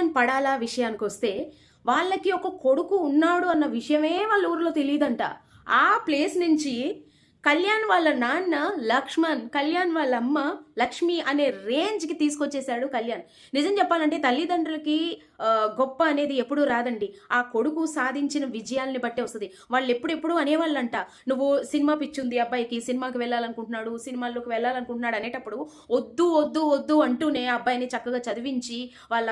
కళ్యాణ్ పడాలా విషయానికి వస్తే వాళ్ళకి ఒక కొడుకు ఉన్నాడు అన్న విషయమే వాళ్ళ ఊర్లో తెలియదంట ఆ ప్లేస్ నుంచి కళ్యాణ్ వాళ్ళ నాన్న లక్ష్మణ్ కళ్యాణ్ వాళ్ళ అమ్మ లక్ష్మి అనే రేంజ్కి తీసుకొచ్చేసాడు కళ్యాణ్. నిజం చెప్పాలంటే తల్లిదండ్రులకి గొప్ప అనేది ఎప్పుడూ రాదండి. ఆ కొడుకు సాధించిన విజయాల్ని బట్టే వస్తుంది. వాళ్ళు ఎప్పుడెప్పుడు అనేవాళ్ళంట నువ్వు సినిమా పిచ్చుంది అబ్బాయికి సినిమాకి వెళ్ళాలనుకుంటున్నాడు సినిమాల్లోకి వెళ్ళాలనుకుంటున్నాడు అనేటప్పుడు వద్దు వద్దు వద్దు అంటూనే ఆ అబ్బాయిని చక్కగా చదివించి వాళ్ళ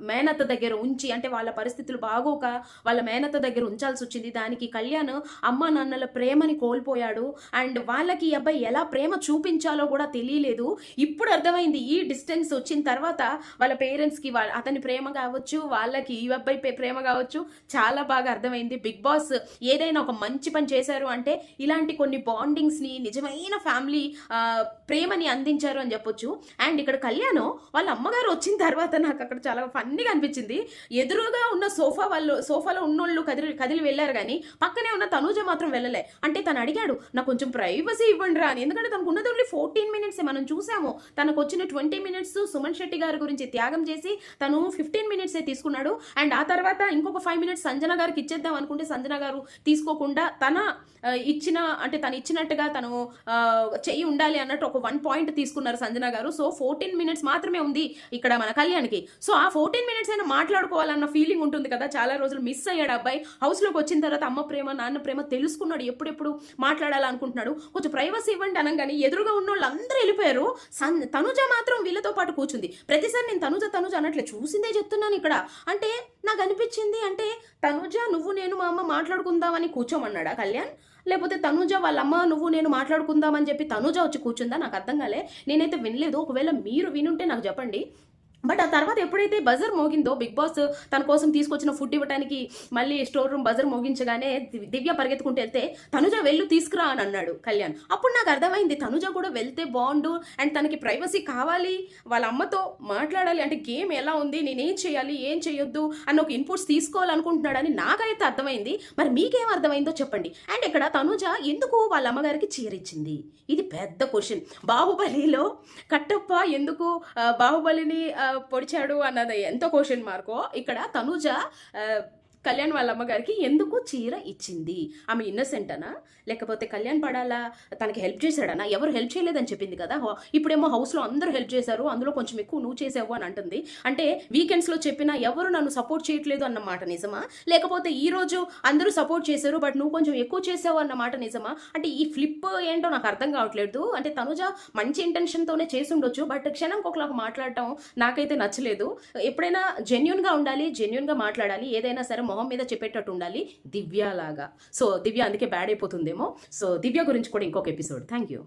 మేనత్త దగ్గర ఉంచి అంటే వాళ్ళ పరిస్థితులు బాగోక వాళ్ళ మేనత్త దగ్గర ఉంచాల్సి వచ్చింది. దానికి కళ్యాణ్ అమ్మ నాన్నల ప్రేమని కోల్పోయాడు. అండ్ వాళ్ళకి ఈ అబ్బాయి ఎలా ప్రేమ చూపించాలో కూడా తెలియలేదు. ఇప్పుడు అర్థమైంది ఈ డిస్టెన్స్ వచ్చిన తర్వాత వాళ్ళ పేరెంట్స్కి వాళ్ళ అతని ప్రేమ కావచ్చు వాళ్ళకి ఈ అబ్బాయి ప్రేమ కావచ్చు చాలా బాగా అర్థమైంది. బిగ్ బాస్ ఏదైనా ఒక మంచి పని చేశారు అంటే ఇలాంటి కొన్ని బాండింగ్స్ని నిజమైన ఫ్యామిలీ ప్రేమని అందించారు అని చెప్పొచ్చు. అండ్ ఇక్కడ కళ్యాణం వాళ్ళ అమ్మగారు వచ్చిన తర్వాత నాకు అక్కడ చాలా ఫన్నీగా అనిపించింది. ఎదురుగా ఉన్న సోఫా వాళ్ళు సోఫాలో ఉన్నోళ్ళు కదిలి కదిలి వెళ్ళారు కానీ పక్కనే ఉన్న తనూజ మాత్రం వెళ్ళలే. అంటే తను అడిగాడు నాకు కొంచెం ప్రైవసీ ఇవ్వండి రా అని. ఎందుకంటే తనకు ఉన్నది ఓన్లీ ఫోర్టీన్ మినిట్స్ మనం చూసాము. తనకు వచ్చిన ట్వంటీ మినిట్స్ సుమన్ శెట్టి గారి గురించి త్యాగం చేసి తను ఫిఫ్టీన్ మినిట్సే తీసుకున్నాడు. అండ్ ఆ తర్వాత ఇంకొక ఫైవ్ మినిట్స్ సంజన గారికి ఇచ్చేద్దాం అనుకుంటే సంజన గారు తీసుకోకుండా తన ఇచ్చిన అంటే తను ఇచ్చినట్టుగా తను చెయ్యి ఉండాలి అన్నట్టు ఒక వన్ పాయింట్ తీసుకున్నారు సంజన గారు. సో ఫోర్టీన్ మినిట్స్ మాత్రమే ఉంది ఇక్కడ మన కళ్యాణ్కి. సో ఆ ఫోర్టీన్ మినిట్స్ అయినా మాట్లాడుకోవాలన్న ఫీలింగ్ ఉంటుంది కదా. చాలా రోజులు మిస్ అయ్యాడు అబ్బాయి. హౌస్లోకి వచ్చిన తర్వాత అమ్మ ప్రేమ నాన్న ప్రేమ తెలుసుకున్నాడు ఎప్పుడెప్పుడు అనుకుంటున్నాడు. కొంచెం ప్రైవసీ ఇవ్వండి అనగానే ఎదురుగా ఉన్న వాళ్ళు అందరూ వెళ్ళిపోయారు. సన్ తనుజ మాత్రం వీళ్ళతో పాటు కూర్చుంది. ప్రతిసారి నేను తనుజ తనుజ అన్నట్లే చూసిందే చెప్తున్నాను ఇక్కడ. అంటే నాకు అనిపించింది అంటే తనుజ నువ్వు నేను మా అమ్మ మాట్లాడుకుందామని కూర్చోమన్నాడా కళ్యాణ్? లేకపోతే తనుజ వాళ్ళ అమ్మ నువ్వు నేను మాట్లాడుకుందామని చెప్పి తనుజ వచ్చి కూర్చుందా? నాకు అర్థం కాలే. నేనైతే వినలేదు. ఒకవేళ మీరు వినుంటే నాకు చెప్పండి. బట్ ఆ తర్వాత ఎప్పుడైతే బజర్ మోగిందో బిగ్ బాస్ తన కోసం తీసుకొచ్చిన ఫుడ్ ఇవ్వడానికి మళ్ళీ స్టోర్ రూమ్ బజర్ మోగించగానే దివ్య పరిగెత్తుకుంటూ వెళ్తే తనుజ వెళ్ళు తీసుకురా అని అన్నాడు కళ్యాణ్. అప్పుడు నాకు అర్థమైంది తనుజ కూడా వెళ్తే బాగుండు. అండ్ తనకి ప్రైవసీ కావాలి. వాళ్ళ అమ్మతో మాట్లాడాలి. అంటే గేమ్ ఎలా ఉంది? నేనేం చేయాలి? ఏం చేయొద్దు? అన్న ఒక ఇన్పుట్స్ తీసుకోవాలనుకుంటున్నాడని నాకైతే అర్థమైంది. మరి మీకేం అర్థమైందో చెప్పండి. అండ్ ఇక్కడ తనుజ ఎందుకు వాళ్ళ అమ్మగారికి చీరిచ్చింది ఇది పెద్ద క్వశ్చన్ బాహుబలిలో కట్టప్ప ఎందుకు బాహుబలిని పొడిచాడు అన్నది ఎంతో క్వశ్చన్ మార్కో ఇక్కడ తనుజ కళ్యాణ్ వాళ్ళ అమ్మగారికి ఎందుకు చీర ఇచ్చింది? ఆమె ఇన్నోసెంటనా అనా? లేకపోతే కళ్యాణ్ పడాలా? తనకి హెల్ప్ చేశాడనా? ఎవరు హెల్ప్ చేయలేదని చెప్పింది కదా? ఇప్పుడేమో హౌస్లో అందరూ హెల్ప్ చేశారు. అందులో కొంచెం ఎక్కువ నువ్వు చేసావు అని అంటుంది. అంటే వీకెండ్స్లో చెప్పినా ఎవరు నన్ను సపోర్ట్ చేయట్లేదు అన్నమాట నిజమా? లేకపోతే ఈ రోజు అందరూ సపోర్ట్ చేశారు బట్ నువ్వు కొంచెం ఎక్కువ చేసావు అన్నమాట నిజమా? అంటే ఈ ఫ్లిప్ ఏంటో నాకు అర్థం కావట్లేదు. అంటే తనుజ మంచి ఇంటెన్షన్తోనే చేసి ఉండొచ్చు బట్ క్షణం ఒకలాగా మాట్లాడటం నాకైతే నచ్చలేదు. ఎప్పుడైనా జెన్యున్గా ఉండాలి జెన్యున్గా మాట్లాడాలి. ఏదైనా సరే మొహం మీద చెప్పేటట్టు ఉండాలి. దివ్య లాగా. సో దివ్య అందుకే బ్యాడ్ అయిపోతుందేమో. సో దివ్య గురించి కూడా ఇంకొక ఎపిసోడ్ థ్యాంక్ యూ